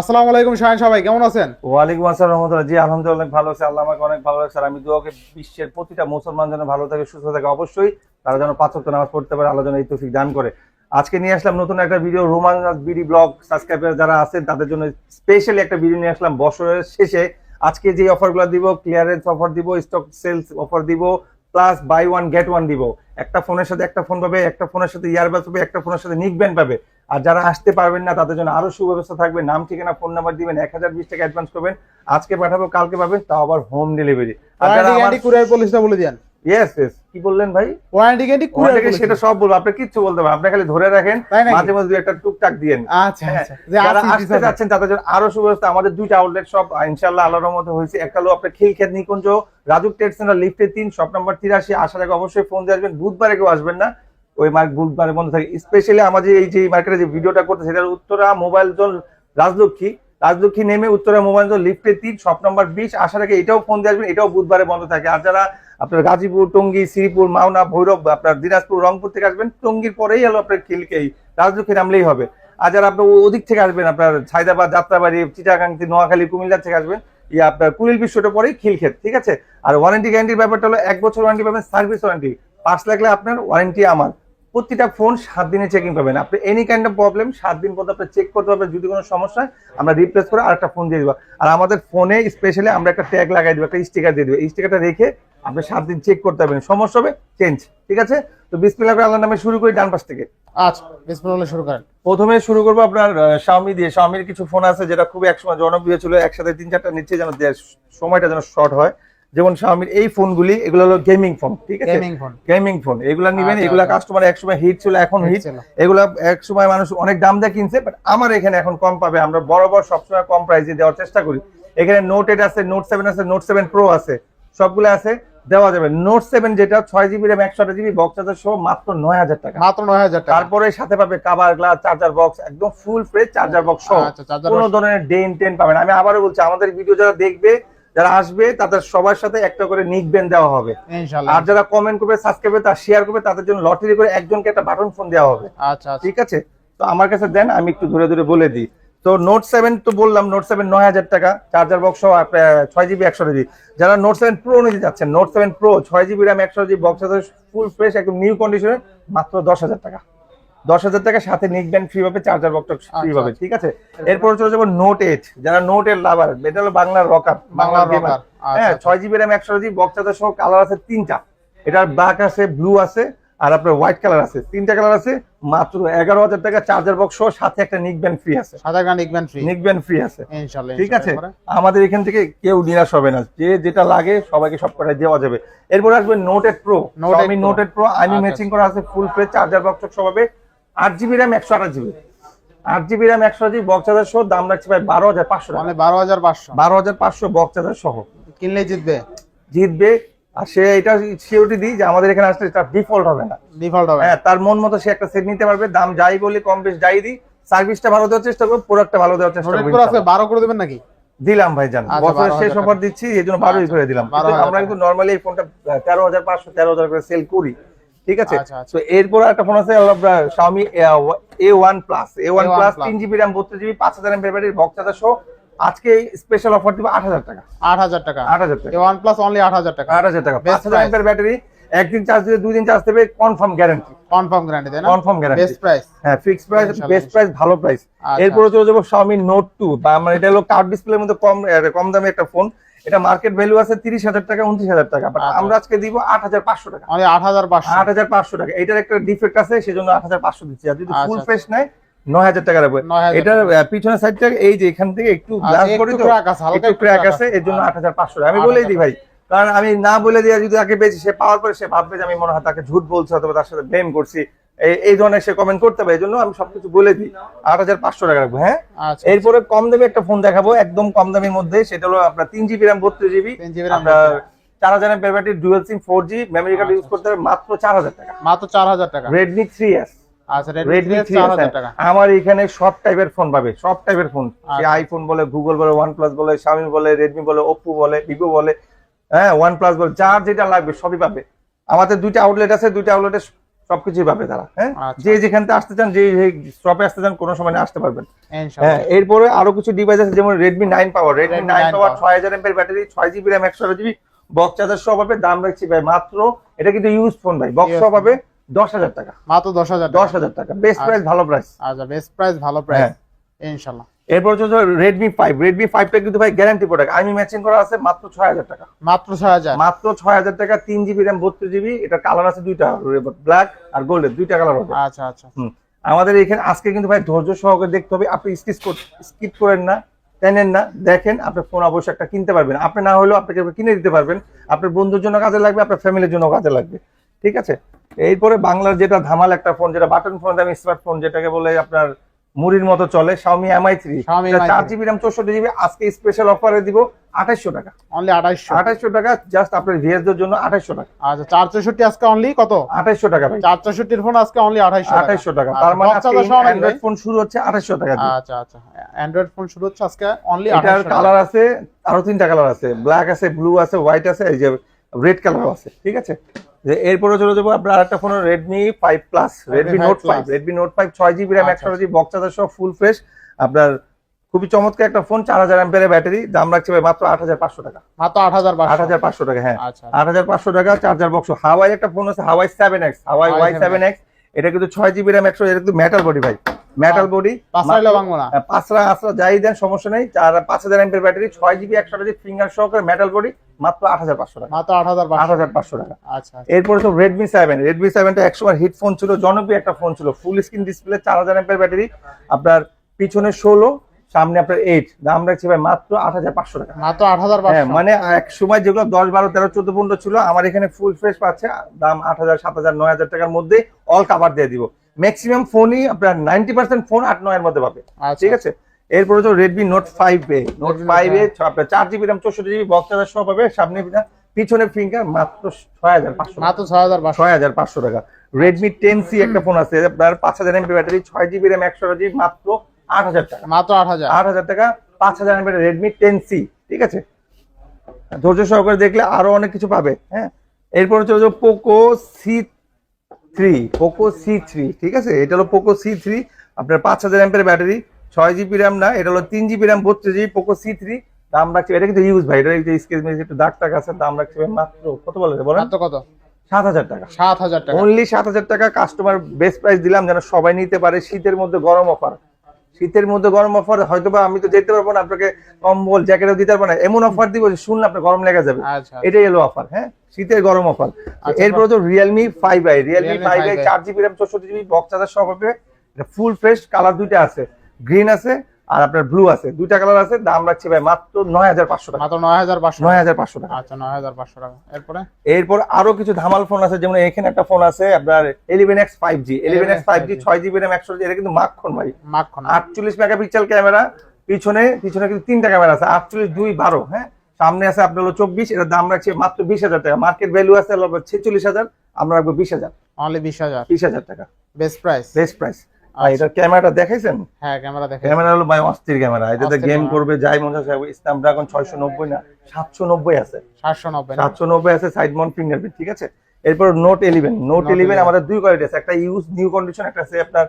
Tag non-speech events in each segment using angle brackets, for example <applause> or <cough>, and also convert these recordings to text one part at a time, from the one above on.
আসসালামু আলাইকুম শাহিন সবাই, কেমন আছেন? ওয়ালাইকুম আসসালাম রহমতুল্লাহ। জি, আলহামদুলিল্লাহ ভালো আছে। আল্লাহ আমাকে অনেক ভালো আর আমি দোয়াকে বিশ্বের প্রতিটা মুসলমান যেন ভালো থাকে, সুস্থ থাকে। অবশ্যই তারা যেন পাঁচ ওয়াক্ত নামাজ পড়তে পারে, আল্লাহ যেন এই তৌফিক দান করে। আজকে নিয়ে আসলাম নতুন একটা video Roman BD vlog. Subscriber যারা আছেন, তাদের জন্য স্পেশালি একটা ভিডিও নিয়ে আসলাম বছরের শেষে। আজকে যে অফারগুলো দিব ক্লিয়ারেন্স অফার দিব স্টক সেলস অফার দিব plus buy one get one দিব। একটা ফোনের সাথে একটা ফোন পাবে, একটা ফোনের সাথে ইয়ারবাস পাবে, একটা ফোনের সাথে নিক ব্যান্ড পাবে। আর যারা আসতে পারবেন না তাদের জন্য আরও সুব্যবস্থা থাকবে। নাম ঠিকানা ফোন নাম্বার দিবেন এক হাজার বিশ টাকা অ্যাডভান্স করবেন। আজকে পাঠাবো কালকে পাবেন তাও আবার হোম ডেলিভারি আর যারা ওয়ারেন্টি কুরিয়ার পলিসিটা বলে দেন ইয়েস ইয়েস কি বললেন ভাই? ওয়ারেন্টি গ্যারান্টি কুরিয়ার ওনাদেরকে সেটা সব বলব আপনি কিচ্ছু বলতে পারেন আপনি খালি ধরে রাখেন মাঝে মাঝে দুই একটা টুকটাক দিয়েন আচ্ছা হ্যাঁ, আচ্ছা। যারা আসতে যাচ্ছেন তাদের জন্য আরও সুব্যবস্থা। আমাদের দুইটা আউটলেট সব ইনশাল্লাহ আল্লাহর হয়েছে। একটা হলো আপনার নিকুঞ্জ রাজুক ট্রেড সেন্টার লিফটে তিন শপ নাম্বার তিরাশি। আসার আগে অবশ্যই ফোন দিয়ে আসবেন। বুধবারে কেউ আসবেন না। ওই মার্ক বুধবারে বন্ধ থাকে। স্পেশালি আমাদের এই যে মার্কেটে যে ভিডিওটা করতে সেটা উত্তরা মোবাইল জোন রাজলক্ষ্মী। রাজলক্ষ্মী নেমে উত্তরা মোবাইল জোন লিফটে তিন শপ নম্বর বিশ। আসার আগে এটাও ফোন দিয়ে আসবেন, এটাও বুধবারে বন্ধ থাকে। আর যারা আপনার গাজীপুর, টঙ্গী, শ্রীপুর, মাওনা, ভৈরব আপনার দিনাজপুর, রংপুর থেকে আসবেন, টঙ্গীর পরেই হলো আপনার খিলকেই রাজলক্ষ্মী নামলেই হবে। আর যারা আপনার ওদিক থেকে আসবেন, আপনার ছাইদাবাদ যাত্রাবাড়ি চিটাগাংতি নোয়াখালী, কুমিল্লা থেকে আসবেন ইয়ে আপনার কুড়িল বিশ্বটা পরেই খিলক্ষেত, ঠিক আছে? আর ওয়ারেন্টি গ্যারান্টির ব্যাপারটা হলো এক বছর ওয়ারেন্টি পাবেন সার্ভিস ওয়ারেন্টি পাঁচ লাগলে আপনার ওয়ারেন্টি আমার। প্রতিটা ফোন সাত দিনে চেকিং পাবেন। আপনি এনি কাইন্ড অফ প্রবলেম সাত দিন পর আপনি চেক করতে পারবেন। যদি কোনো সমস্যা আমরা রিপ্লেস করে আরেকটা ফোন দিয়ে দিব। আর আমাদের ফোনে স্পেশালি আমরা একটা ট্যাগ লাগাই দিব একটা স্টিকার দিয়ে দিব। এই স্টিকারটা রেখে আপনি সাত দিন চেক করতে পারবেন। সমস্যা হবে চেঞ্জ ঠিক আছে? তো বিসমিল্লাহ আল্লাহ নামে শুরু করি ডান পাশ থেকে। আচ্ছা বিসমিল্লাহ শুরু করেন। প্রথমে শুরু করব আপনার শাওমি দিয়ে। শাওমির কিছু ফোন আছে যেটা খুবই একসময় জনপ্রিয় ছিল। একসাথে তিন চারটা নিচ্ছে যেন সময়টা যেন শর্ট হয়। যেমন শাওমির এই ফোনগুলি এগুলো হলো গেমিং ফোন ঠিক আছে? গেমিং ফোন গেমিং ফোন এগুলা নিবেন এগুলা। কাস্টমার একসময় হিট ছিল এখন হিট এগুলো একসময় মানুষ অনেক দাম দিয়ে কিনছে বাট আমার এখানে এখন কম পাবে। আমরা বরাবর সবসময় কম প্রাইসে দেওয়ার চেষ্টা করি। এখানে নোট এইট আছে নোট সেভেন আছে নোট সেভেন প্রো আছে। সবগুলো আছে দেওয়া যাবে। নোট সেভেন যেটা ছয় জিবি র্যাম একশো জিবি বক্স চার্জার সহ মাত্র নয় হাজার টাকা। মাত্র নয় হাজার টাকা। তারপরে সাথে পাবে কাভার গ্লাস চার্জার বক্স একদম ফুল ফ্রেশ চার্জার বক্স সহ। চার্জার কোনো ধরনের ডেন টেন পাবেন আমি আবারও বলছি আমাদের ভিডিও যারা দেখবে যারা আসবে তাদের সবার সাথে একটা করে নিক ব্যান্ড দেওয়া হবে। আর যারা কমেন্ট করবে সাবস্ক্রাইব করবে তার শেয়ার করবে তাদের জন্য লটারি করে একজনকে একটা বাটন ফোন দেওয়া হবে। আচ্ছা আচ্ছা। ঠিক আছে? তো আমার কাছে দেন আমি একটু ধরে ধরে বলে দিই। তো নোট সেভেন তো বললাম নোট সেভেন নয় হাজার টাকা চার্জার বক্স ছয় জিবি একশো জিবি যারা নোট সেভেন প্রো নিতে যাচ্ছেন নোট সেভেন প্রো ছয় জিবি র্যাম একশো জিবি বক্স ফুল ফ্রেশ একদম নিউ কন্ডিশনে মাত্র দশ হাজার টাকা। দশ হাজার টাকা সাথে নিক ব্যান্ড ফ্রি পাবে চার্জার বক্স ফ্রি আচ্ছা, পাবে আচ্ছা। ঠিক আছে? এরপর চলে যাব নোট এইট যারা নোট এর লাভার এটা হলো বাংলার রকার বাংলার। আচ্ছা, হ্যাঁ আচ্ছা। ছয় জিবি র্যাম একশো জিবি বক্স চার্জার সহ কালার আছে তিনটা। এটার ব্ল্যাক আছে ব্লু আছে আর আপনার হোয়াইট কালার আছে। তিনটা কালার আছে মাত্র এগারো হাজার টাকা চার্জার বক্স সহ সাথে একটা নিক ব্যান্ড ফ্রি আছে। সাদা গান ইকম্যান ফ্রি নিক ব্যান্ড ফ্রি আছে। ইনশাআল্লাহ ঠিক আছে? আমাদের এখান থেকে কেউ নিরাশ হবে না। যে যেটা লাগে সবাইকে সব কটা দেওয়া যাবে। এরপর আসবে নোটেড প্রো Note আমি 8 Pro। নোটেড প্রো আমি আচ্ছা, ম্যাচিং করা আছে ফুল ফ্রেশ চার্জার বক্স সব হবে। আট জিবি র্যাম একশো আঠাশ জিবি আট জিবি র্যাম একশো জিবি বক্স চার্জার সহ দাম রাখছে ভাই বারো হাজার পাঁচশো মানে বারো হাজার পাঁচশো। বারো হাজার পাঁচশো বক্স চার্জার সহ। কিনলেই জিতবে? জিতবে। আর সে এটা সিওরিটি দিই যে আমাদের এখানে আসলে এটা ডিফল্ট হবে না। ডিফল্ট হবে। হ্যাঁ তার মন মতো সে একটা সেট নিতে পারবে। দাম যাই বলি কম বেশ যাই দিই। সার্ভিসটা ভালো দেওয়ার চেষ্টা করব প্রোডাক্টটা ভালো দেওয়ার চেষ্টা করব করে। বারো করে দেবেন নাকি? দিলাম ভাই জান। আচ্ছা, বছরের শেষ অফার দিচ্ছি এই জন্য বারোই করে দিলাম। আচ্ছা, কিন্তু 12,000 আমরা কিন্তু নর্মালি এই ফোনটা তেরো হাজার পাঁচশো তেরো হাজার করে সেল করি। ঠিক আছে? আচ্ছা, আচ্ছা। তো এরপর একটা ফোন আছে প্লাস A1 Plus। তিন জিবি র্যাম বত্রিশ জিবি পাঁচ হাজার এম ব্যাটারির বক্স চার্জার সহ আজকে স্পেশাল অফার দিব আট হাজার টাকা। আট হাজার টাকা। আট হাজার টাকা। এ ওয়ান প্লাস অনলি আট হাজার টাকা। আট হাজার টাকা। Best পাঁচ হাজার price। এম ব্যাটারি একদিন চার্জ দিলে দুই দিন চার্জ দেবে কনফার্ম গ্যারান্টি কনফার্ম গ্যারান্টি তাই না? কনফার্ম গ্যারান্টি বেস্ট প্রাইস হ্যাঁ ফিক্সড প্রাইস বেস্ট প্রাইস ভালো প্রাইস আচ্ছা। এরপরে চলে যাব Xiaomi Note 2 বা আমার এটা হলো কার্ড ডিসপ্লের মধ্যে কম কম দামে একটা ফোন এটা মার্কেট ভ্যালু আছে তিরিশ হাজার টাকা উনত্রিশ হাজার টাকা বাট আচ্ছা। আমরা আজকে দিব আট হাজার পাঁচশো টাকা। অনলি আট হাজার পাঁচশো। আট হাজার পাঁচশো টাকা। এটার একটা ডিফেক্ট আছে সেজন্য আট হাজার পাঁচশো দিচ্ছি। আর যদি আচ্ছা, ফুল আচ্ছা। ফ্রেশ নেয় নয় হাজার টাকা 9,000 এটার পিছনের সাইডটা এই যে এখান থেকে একটু আচ্ছা, গ্লাস করে তো একটু ক্র্যাক আছে এর জন্য আট হাজার পাঁচশো টাকা। আমি বলেই দিই ভাই কারণ আমি না বলে দিয়ে যদি আগে পেয়েছি সে পাওয়ার পরে সে ভাববে যে আমি মনে হয় তাকে ঝুট বলছি অথবা তার সাথে ব্লেম করছি। এই- ধরনের সে কমেন্ট করতে পারে এই জন্য আমি সবকিছু বলে দিই। আট হাজার পাঁচশো টাকা রাখব হ্যাঁ? আচ্ছা এরপরে কম দামে একটা ফোন দেখাবো একদম কম দামের মধ্যে সেটা হলো আপনার তিন জিবি র্যাম বত্রিশ জিবি 3 GB RAM আপনার চার হাজার M battery dual SIM four G memory card use করতে হবে মাত্র চার হাজার টাকা। মাত্র চার হাজার টাকা। রেডমি থ্রি এস আচ্ছা আমার এখানে সব টাইপের ফোন পাবে সব টাইপের ফোন আচ্ছা। আইফোন বলে গুগল বলে ওয়ান প্লাস বলে শাওমি বলে রেডমি বলে ওপ্পো বলে ভিভো বলে হ্যাঁ ওয়ান প্লাস বলে যার যেটা লাগবে সবই পাবে। আমাদের দুইটা আউটলেট আছে দুইটা আউটলেটে সবকিছুই পাবে তারা হ্যাঁ? আচ্ছা। যে যেখান আসতে চান যে স্টপে আসতে চান কোনো সময় আসতে পারবেন। হ্যাঁ এরপরে আরও কিছু ডিভাইস আছে যেমন Redmi nine power Redmi nine power ছয় হাজার এমপের ব্যাটারি ছয় জিবি র্যাম একশো জিবি বক্স চার্জার সহ পাবে দাম রাখছি ভাই মাত্র এটা কিন্তু ইউজ ফোন ভাই বক্স সহ পাবে দশ হাজার টাকা। মাত্র দশ হাজার দশ হাজার টাকা বেস্ট প্রাইস ভালো প্রাইস আচ্ছা বেস্ট প্রাইস ভালো প্রাইস হ্যাঁ। এরপর হচ্ছে রেডমি ফাইভ রেডমি ফাইভটা কিন্তু ভাই গ্যারান্টি প্রোডাক্ট আমি ম্যাচিং করা আছে মাত্র ছয় হাজার টাকা। মাত্র ছয় হাজার। মাত্র ছয় হাজার টাকা তিন জিবি র্যাম বত্রিশ জিবি এটা কালার আছে দুইটা ব্ল্যাক আর গোল্ডেন দুইটা কালার হবে। আচ্ছা আচ্ছা। হুম। আমাদের এখানে আজকে কিন্তু ভাই ধৈর্য সহকারে দেখতে হবে। আপনি স্কিপ স্কিপ করেন না টেনেন না। দেখেন আপনার ফোন অবশ্যই একটা কিনতে পারবেন। আপনি না হলেও আপনাকে কিনে দিতে পারবেন। আপনার বন্ধুর জন্য কাজে লাগবে আপনার ফ্যামিলির জন্য কাজে লাগবে। ঠিক আছে? এরপরে বাংলার যেটা ধামাল একটা ফোন যেটা বাটন ফোন দামি স্মার্টফোন যেটাকে বলে আপনার মুড়ির মতো চলে Xiaomi Mi 3 Xiaomi Mi চার 3 জিবি র্যাম চৌষট্টি জিবি আজকে স্পেশাল অফারে দিব আঠাইশশো টাকা। অনলি আঠাইশশো। আঠাইশশো টাকা জাস্ট আপনার ভিএস দের জন্য আঠাইশশো টাকা। আচ্ছা চার চৌষট্টি আজকে অনলি কত? আঠাইশশো টাকা ভাই। চার চৌষট্টির ফোন আজকে অনলি আঠাইশশো আঠাইশশো টাকা। তার মানে আজকে ফোন শুরু হচ্ছে আঠাইশশো টাকা দিয়ে। আচ্ছা আচ্ছা। অ্যান্ড্রয়েড ফোন শুরু হচ্ছে আজকে অনলি এটার আঠাইশশো কালার আছে আরও তিনটা কালার আছে। ব্ল্যাক আছে ব্লু আছে হোয়াইট আছে এই যে রেড কালার আছে। ঠিক আছে? যে এরপরে চলে যাব আপনার আরেকটা phone Redmi five plus Redmi 5 Note five Plus। Redmi Note five ছয় জিবি র্যাম একশো জিবি বক্স চার্জার সহ ফুল ফ্রেশ আপনার খুবই চমৎকার একটা ফোন চার হাজার অ্যাম্পের ব্যাটারি দাম রাখছে ভাই মাত্র আট হাজার পাঁচশো টাকা। মাত্র আট হাজার আট হাজার পাঁচশো টাকা হ্যাঁ। আচ্ছা। আট হাজার পাঁচশো টাকা চার্জার বক্স হাওয়াই একটা ফোন আছে Huawei seven X Huawei Y seven X এটা কিন্তু ছয় জিবি র্যাম একশো এটা কিন্তু মেটাল বডি ভাই। মেটাল বডি পাঁচরা আসরা যাই দেন সমস্যা নেই। আর পাঁচ হাজার এমপের ব্যাটারি ছয় জিবি একশো ফিঙ্গার সহকারে মেটাল বডি মাত্র আট হাজার পাঁচশো টাকা। মাত্র আট হাজার আট হাজার পাঁচশো টাকা। আচ্ছা এরপরে তো রেডমি সেভেন রেডমি সেভেনটা একসময় হিট ফোন ছিল জনপ্রিয় একটা ফোন ছিল। ফুল স্ক্রিন ডিসপ্লে চার হাজার এমপের ব্যাটারি আপনার পিছনে ষোলো সামনে আপনার এইট দাম রাখছি ভাই মাত্র আট হাজার পাঁচশো টাকা। মাত্র আট হাজার হ্যাঁ মানে এক সময় যেগুলো দশ বারো তেরো চোদ্দ পনেরো ছিল আমার এখানে ফুল ফ্রেশ পাচ্ছে। দাম আট হাজার সাত হাজার নয় হাজার টাকার মধ্যে অল কাভার দিয়ে দিব। ম্যাক্সিমাম ফোনই আপনার নাইনটি পার্সেন্ট ফোন আট নয়ের মধ্যে পাবে। আচ্ছা ঠিক আছে? এরপরে তো Redmi Note five A Note five A আপনার চার জিবি র্যাম চৌষট্টি জিবি বক্স চার্জার সহ পাবে। সামনে পিছনে- পিছনে ফিঙ্গার মাত্র ছয় হাজার পাঁচশো মাত্র ছয় হাজার ছয় হাজার পাঁচশো টাকা। রেডমি টেন সি একটা ফোন আছে আপনার পাঁচ হাজার এমপি ব্যাটারি ছয় জিবি র্যাম একশো জিবি মাত্র আট হাজার টাকা। মাত্র আট হাজার। আট হাজার টাকা পাঁচ হাজার এমপি রেডমি টেন সি ঠিক আছে? ধৈর্য সহকারে দেখলে আরও অনেক কিছু পাবে হ্যাঁ? এরপর হচ্ছে Poco C three Poco C three ঠিক আছে? এটা হলো পোকো সি থ্রি আপনার পাঁচ হাজার এমপের ব্যাটারি ছয় জিবি র্যাম না এটা হলো তিন জিবি র্যাম বত্রিশ জিবি পোকো সি থ্রি দাম রাখছে এটা কিন্তু ইউজ ভাই এটা স্কেচ মেজ একটু দাগ টাক আছে দাম রাখছে মাত্র কত বলে বলেন? কত? সাত হাজার টাকা। সাত হাজার টাকা। অনলি সাত হাজার টাকা কাস্টমার বেস্ট প্রাইস দিলাম যেন সবাই নিতে পারে শীতের মধ্যে গরম অফার শীতের মধ্যে গরম অফার হয়তো বা আমি তো যেতে পারব না আপনাকে কম্বল জ্যাকেটও দিতে পারব না এমন অফার দিব যে শুনলে আপনার গরম লেগে যাবে। আচ্ছা। এটাই এলো অফার হ্যাঁ? শীতের গরম অফার এরপর তো Realme five I Realme five I 5i চার জিবি র্যাম চৌষট্টি জিবি বক্স চার্জার সহ এটা ফুল ফ্রেশ কালার দুইটা আছে। গ্রিন আছে আর আপনার ব্লু আছে। দুইটা কালার আছে দাম রাখছি ভাই মাত্র নয় হাজার পাঁচশো টাকা। মাত্র নয় হাজার পাঁচশো নয় হাজার পাঁচশো টাকা। আচ্ছা নয় হাজার পাঁচশো টাকা। এরপরে? এরপর আরও কিছু ধামাল ফোন আছে যেমন এখানে একটা ফোন আছে আপনার eleven X five G eleven X five G ছয় জিবি র্যাম একশো এটা কিন্তু মাখন ভাই। মাখন আটচল্লিশ মেগাপিক্সেল ক্যামেরা পিছনে পিছনে কিন্তু তিনটা ক্যামেরা আছে আটচল্লিশ দুই বারো হ্যাঁ? সামনে আছে আপনার হলো চব্বিশ এটার দাম রাখছে মাত্র বিশ হাজার টাকা। মার্কেট ভ্যালু আছে ছেচল্লিশ হাজার আমরা রাখব বিশ হাজার। অনলি বিশ হাজার। বিশ হাজার টাকা। বেস্ট প্রাইস বেস্ট প্রাইস আর ক্যামেরাটা দেখাইছেন? হ্যাঁ ক্যামেরা ক্যামেরা হলো ভাই অস্থির ক্যামেরা। এটাতে গেম করবে যাই মনে স্ন্যাপড্রাগন না আছে। আছে সাইড মাউন্ট ফিঙ্গারপ্রিন্ট ঠিক আছে? এরপর নোট ইলেভেন নোট Note 11 আমাদের দুই কোয়ালিটি আছে। একটা ইউজ নিউ কন্ডিশন একটা আছে আপনার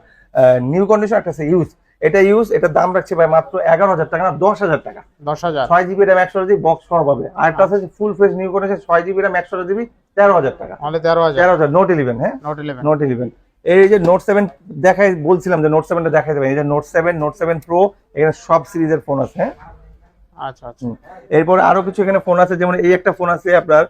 নিউ কন্ডিশন একটা আছে ইউজ এটা ইউজ এটার দাম রাখছে ভাই মাত্র এগারো হাজার টাকা না দশ হাজার টাকা। দশ হাজার। ছয় জিবি র্যাম একশো জিবি বক্স সহ পাবে। আর একটা আছে ফুল ফ্রেশ নিউ কন্ডিশন ছয় জিবি র্যাম একশো জিবি তেরো হাজার টাকা। তেরো হাজার। তেরো হাজার। নোট ইলেভেন হ্যাঁ? নোট ইলেভেন নোট ইলেভেন এই যে নোট সেভেন দেখাই বলছিলাম যে নোট সেভেনটা দেখাই দেবেন। এই যে Note seven Note seven Pro এখানে সব সিরিজের ফোন আছে হ্যাঁ? আচ্ছা আচ্ছা। এরপর আরও কিছু এখানে ফোন আছে যেমন এই একটা ফোন আছে আপনার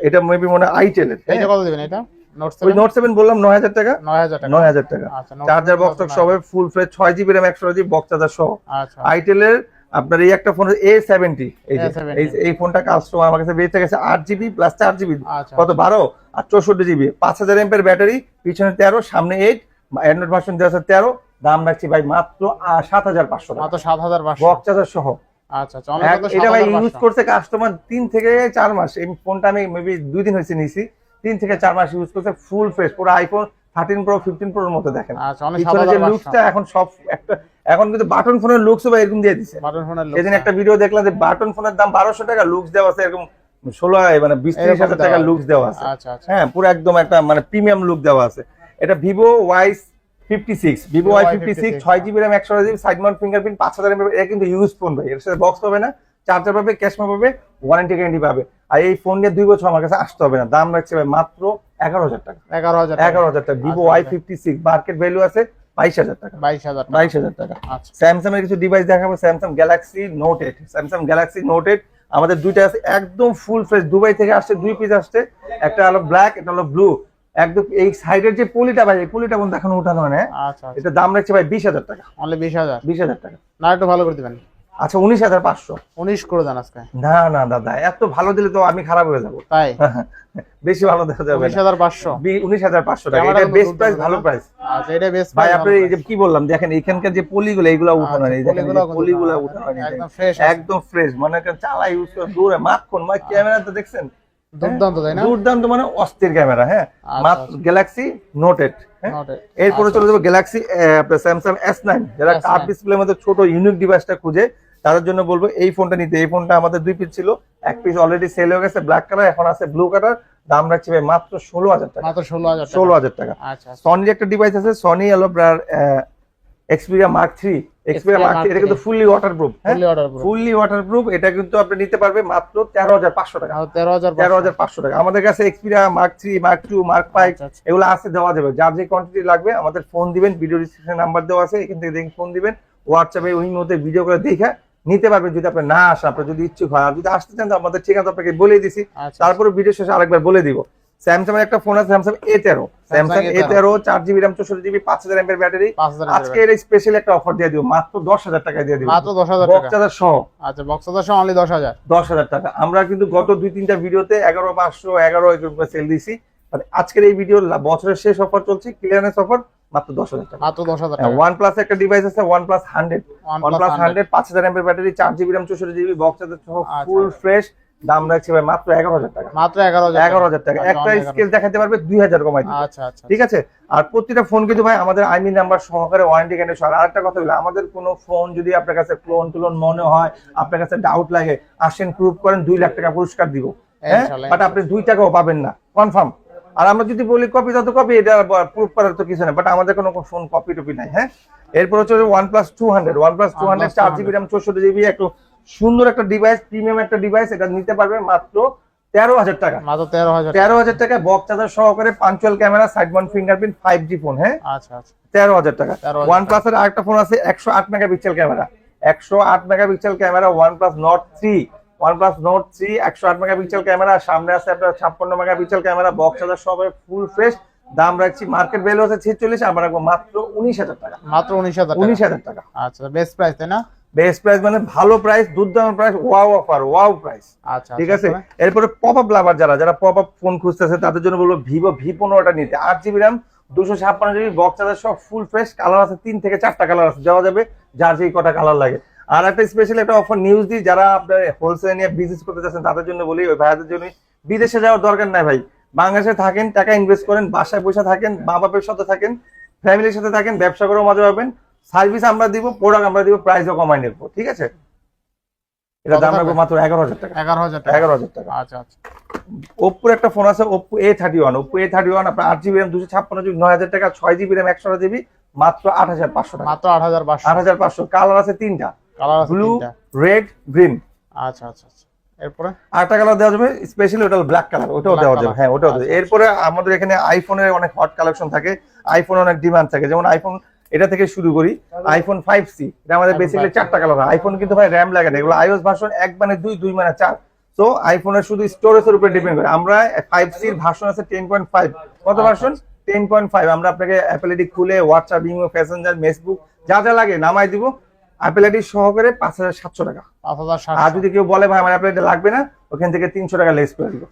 এটা মেবি মনে হয় আইটেলের এইটা কত দিবেন এটা? নোট ওই সেভেন নোট সেভেন বললাম নয় হাজার টাকা। নয় হাজার টাকা। নয় হাজার টাকা। আচ্ছা চার্জার বক্স সহ ফুল ছয় জিবি র্যাম একশো জিবি বক্স চার্জার সহ। আচ্ছা। আইটেলের আপনার এই একটা ফোন এ সেভেন্টি এই যে এই- ফোনটা কাস্টমার আমার কাছে বেঁচে গেছে আট জিবি প্লাস চার জিবি আচ্ছা কত? বারো? আর চৌষট্টি জিবি। পাঁচ হাজার এমপের ব্যাটারি পিছনে তেরো সামনে এইট অ্যান্ড্রয়েড ভার্সন দেওয়া আছে তেরো দাম রাখছি ভাই মাত্র সাত হাজার পাঁচশো মাত্র সাত হাজার পাঁচশো। সহ। অনলি এক- কত এটা ভাই ইউজ করছে কাস্টমার তিন থেকে চার মাস। এই ফোনটা আমি মেবি দুই দিন হয়েছে তিন থেকে চার মাস ইউজ করছে ফুল ফ্রেশ পুরো আইফোন থার্টিন প্রো ফিফটিন প্রোর মতো দেখেন। অনলি যে হাজার এখন সব একটা এখন কিন্তু বাটন ফোনের লুকস বা এরকম দিয়ে দিছে। বাটন ফোনের সেদিন একটা ভিডিও দেখলাম যে বাটন ফোনের দাম বারোশো টাকা লুকস দেওয়া আছে এরকম ষোলো মানে বিশ ত্রিশ হাজার টাকা লুকস দেওয়া আছে। আচ্ছা আচ্ছা। হ্যাঁ পুরো একদম একটা মানে প্রিমিয়াম লুক দেওয়া আছে। এটা Vivo Y fifty six Vivo Y fifty six ছয় জিবি র্যাম একশো জিবি সাইড মাউন্ট ফিঙ্গারপ্রিন্ট পাঁচ হাজার এমএ এটা কিন্তু ইউজ ফোন ভাই। এর সাথে বক্স পাবে না চার্জার পাবে ক্যাশমা পাবে ওয়ারেন্টি গ্যারান্টি পাবে। আর এই ফোন নিয়ে দুই বছর আমার কাছে আসতে হবে না। দাম রাখছে ভাই মাত্র এগারো হাজার টাকা। এগারো হাজার এগারো হাজার টাকা। ভিভো আচ্ছা, ওয়াই আচ্ছা। ফিফটি সিক্স মার্কেট ভ্যালু আছে বাইশ হাজার টাকা। বাইশ হাজার বাইশ হাজার টাকা। আচ্ছা। স্যামসাং এর কিছু ডিভাইস দেখাবো Samsung Galaxy Note eight Samsung Galaxy Note eight আমাদের দুইটা আছে একদম ফুল ফ্রেশ দুবাই থেকে আসছে দুই পিস আসছে। একটা হলো ব্ল্যাক একটা হলো ব্লু একদম এই সাইডের যে পুলিটা ভাই এই পলিটা বন্ধু এখন উঠানো হয় না? আচ্ছা আচ্ছা। এটা দাম রাখছে ভাই বিশ হাজার টাকা। অনলি বিশ হাজার? বিশ হাজার টাকা। না একটু ভালো করে দিবেন। আচ্ছা উনিশ হাজার পাঁচশো। উনিশ করে দেন আজকে। না না দাদা এত ভালো দিলে তো আমি খারাপ হয়ে যাব। তাই? <laughs> বেশি ভালো দেখা যাবে উনিশ হাজার পাঁচশো। উনিশ হাজার পাঁচশো টাকা। এটা বেস্ট দুর্দান্ত প্রাইস ভালো প্রাইস। আচ্ছা এটা বেশ ভাই আপনি কি বললাম দেখেন এখানকার যে পলিগুলো এইগুলো উঠানো নেই। দেখেন পলিগুলো কিন্তু পলিগুলো না, উঠানো নেই। একদম ফ্রেশ মানে চালা ইউজ করে দূরে মাখন ক্যামেরা তো দেখছেন? দুর্দান্ত তাই না? দুর্দান্ত মানে অস্থির ক্যামেরা হ্যাঁ? আচ্ছা, মাত্র গ্যালাক্সি নোট এইট এরপরে চলে যাব গ্যালাক্সি স্যামসাং এস নাইন যারা কাপ ডিসপ্লের মধ্যে ছোট ইউনিক ডিভাইসটা খুঁজে তাদের জন্য বলব এই ফোনটা নিতে। এই ফোনটা আমাদের দুই পিস ছিল। এক পিস অলরেডি সেল হয়ে গেছে ব্ল্যাক কালার এখন আছে ব্লু কালার দাম রাখছি ভাই মাত্র ষোলো হাজার টাকা। মাত্র ষোলো হাজার ষোলো হাজার টাকা। আচ্ছা আচ্ছা। সনির একটা ডিভাইস আছে সনি আপনার Xperia Mark three Xperia Mark three এটা কিন্তু ফুললি ওয়াটারপ্রুফ হ্যাঁ। ফুললি ওয়াটারপ্রুফ এটা কিন্তু আপনি নিতে পারবে মাত্র তেরো হাজার পাঁচশো টাকা। তেরো হাজার তেরো হাজার পাঁচশো টাকা। আমাদের কাছে Xperia Mark three Mark two Mark five আচ্ছা, আচ্ছা। এগুলো আছে দেওয়া যাবে। যার যে কোয়ান্টিটি লাগবে আমাদের ফোন দিবেন ভিডিও ডিসক্রিপশন নাম্বার দেওয়া আছে এখান থেকে ফোন দিবেন। হোয়াটসঅ্যাপে ওই মধ্যে ভিডিও করে দেখে নিতে পারবেন যদি আপনি না আসেন আপনার যদি ইচ্ছুক হয়। আর যদি আসতে চান তো আমাদের ঠিকানা আপনাকে বলে দিছি। আচ্ছা। তারপরে ভিডিও শেষে আরেকবার বলে দিব। স্যামসাং এর একটা ফোন আছে স্যামসাং এ তেরো। স্যামসাং এ তেরো। চার জিবি র্যাম চৌষট্টি জিবি পাঁচ হাজার এমপের ব্যাটারি আজকে এর স্পেশাল একটা অফার দিয়ে দিব। মাত্র দশ হাজার টাকা দিয়ে দিব। মাত্র দশ হাজার টাকা। বক্সাদার সহ। আচ্ছা বক্স হাজার সহ অনলি দশ হাজার। দশ হাজার টাকা। আমরা কিন্তু গত দুই তিনটা ভিডিওতে এগারো পাঁচশো এগারো সেল দিছি মানে আজকের এই ভিডিও বছরের শেষ অফার চলছে ক্লিয়ারেন্স অফার মাত্র দশ হাজার টাকা। মাত্র দশ হাজার ওয়ান প্লাস একটা ডিভাইস আছে one plus hundred one plus hundred পাঁচ হাজার এমপের ব্যাটারি চার জিবি র্যাম চৌষট্টি জিবি বক্স। ফুল ফ্রেশ দাম রাখছে ভাই মাত্র এগারো হাজার টাকা। মাত্র এগারো হাজার এগারো হাজার টাকা। আচ্ছা, একটা স্কেল দেখাতে পারবে দুই হাজার কমাই আচ্ছা আচ্ছা। ঠিক আছে? আর প্রতিটা ফোন কিন্তু ভাই আমাদের আইমি নাম্বার সহকারে ওয়ারেন্টি গ্যারান্টি সহ আর একটা কথা বলি আমাদের কোনো ফোন যদি আপনার কাছে ক্লোন টুলন মনে হয় আপনার কাছে ডাউট লাগে আসেন প্রুভ করেন দুই লাখ টাকা পুরস্কার দিব। হ্যাঁ? বাট আপনি দুই টাকাও পাবেন না। কনফার্ম আর আমরা যদি বলি কপি তত কপি এটা প্রুভ করার তো কিছু নেই বাট আমাদের কোনো ফোন কপি টপি নাই হ্যাঁ? এরপর হচ্ছে OnePlus two hundred OnePlus two hundred চার জিবি র্যাম চৌষট্টি জিবি একটু সুন্দর একটা ডিভাইস প্রিমিয়াম একটা ডিভাইস এটা নিতে পারবে মাত্র তেরো হাজার টাকা। মাত্র তেরো হাজার তেরো হাজার টাকা বক্স চার্জার সহকারে punctual camera side mount fingerprint five G phone হ্যাঁ? আচ্ছা আচ্ছা। তেরো হাজার টাকা। 13,000 ওয়ান প্লাস এর আরেকটা ফোন আছে একশো আট মেগাপিক্সেল ক্যামেরা একশো আট megapixel camera OnePlus Nord three OnePlus Note three একশো আট মেগাপিক্সেল ক্যামেরা সামনে আছে আপনার ছাপ্পান্ন মেগাপিক্সেল ক্যামেরা বক্স চার্জার সব ফুল ফ্রেশ দাম রাখছি মার্কেট ভ্যালু আছে ছেচল্লিশ আমরা রাখব মাত্র উনিশ হাজার টাকা। মাত্র উনিশ হাজার উনিশ টাকা হাজার টাকা। আচ্ছা বেস্ট প্রাইস তাই না? বেস্ট প্রাইস মানে ভালো প্রাইস দুর্দান্ত price wow offer wow price আচ্ছা ঠিক আচ্ছা, আছে? এরপরে পপ আপ লাভার যারা যারা পপ আপ ফোন খুঁজতেছে তাদের জন্য বলব ভিভো ভি পনেরোটা নিতে। আট জিবি র্যাম দুশো ছাপ্পান্ন জিবি বক্স সব ফুল ফ্রেশ কালার আছে তিন থেকে চারটা কালার আছে দেওয়া যাবে যার যেই কটা কালার লাগে। আর একটা স্পেশাল একটা অফার নিউজ দিই যারা আপনার হোলসেল নিয়ে বিজনেস করতে চাচ্ছেন তাদের জন্য বলি ওই ভাইয়াদের জন্য। বিদেশে যাওয়ার দরকার নাই ভাই। বাংলাদেশে থাকেন টাকা ইনভেস্ট করেন বাসায় পয়সা থাকেন মা বাপের সাথে থাকেন ফ্যামিলির সাথে থাকেন ব্যবসা করেও মজা পাবেন। সার্ভিস আমরা দিব প্রোডাক্ট আমরা দিব প্রাইসও কমাই নেব ঠিক আছে? এটা দাম? রাখব মাত্র এগারো হাজার টাকা। এগারো হাজার টাকা। এগারো হাজার টাকা। আচ্ছা আচ্ছা। ওপ্পোর একটা ফোন আছে Oppo A thirty one Oppo A thirty one আপনার আট জিবি র্যাম দুশো ছাপ্পান্ন জিবি নয় হাজার টাকা ছয় জিবি র্যাম একশো জিবি মাত্র আট হাজার পাঁচশো টাকা। মাত্র আট হাজার পাঁচশো। আট হাজার পাঁচশো। কালার আছে তিনটা। Colour blue. রেড গ্রিন আচ্ছা আচ্ছা আচ্ছা। এরপরে? আটটা কালার দেওয়া যাবে স্পেশালি ওটা ব্ল্যাক কালার ওটাও দেওয়া যাবে। হ্যাঁ ওটাও দেবে আচ্ছা, এরপরে আমাদের এখানে আইফোনের অনেক হট কালেকশন থাকে। আইফোন অনেক ডিমান্ড থাকে। যেমন আইফোন এটা থেকে শুরু করি আইফোন ফাইভ সি এটা আমাদের বেসিক্যালি চারটা কালার আইফোন কিন্তু ভাই র্যাম লাগে না এগুলো আইওএস ভার্সন এক মানে দুই দুই মানে চার। তো আইফোনের শুধু স্টোরেজের উপরে ডিপেন্ড করে। আমরা ফাইভ সির ভার্সন আছে টেন পয়েন্ট ফাইভ কত আচ্ছা, ভার্সন টেন পয়েন্ট ফাইভ আমরা আপনাকে অ্যাপেল আইডি খুলে হোয়াটসঅ্যাপ ইমো প্যাসেঞ্জার ফেসবুক যা যা লাগে নামাই দিব। অ্যাপেল আইডি সহকারে পাঁচ হাজার সাতশো টাকা। পাঁচ হাজার আর যদি কেউ বলে ভাই আমার অ্যাপেল আইডি লাগবে না ওখান থেকে তিনশো টাকা লেস করে দিব।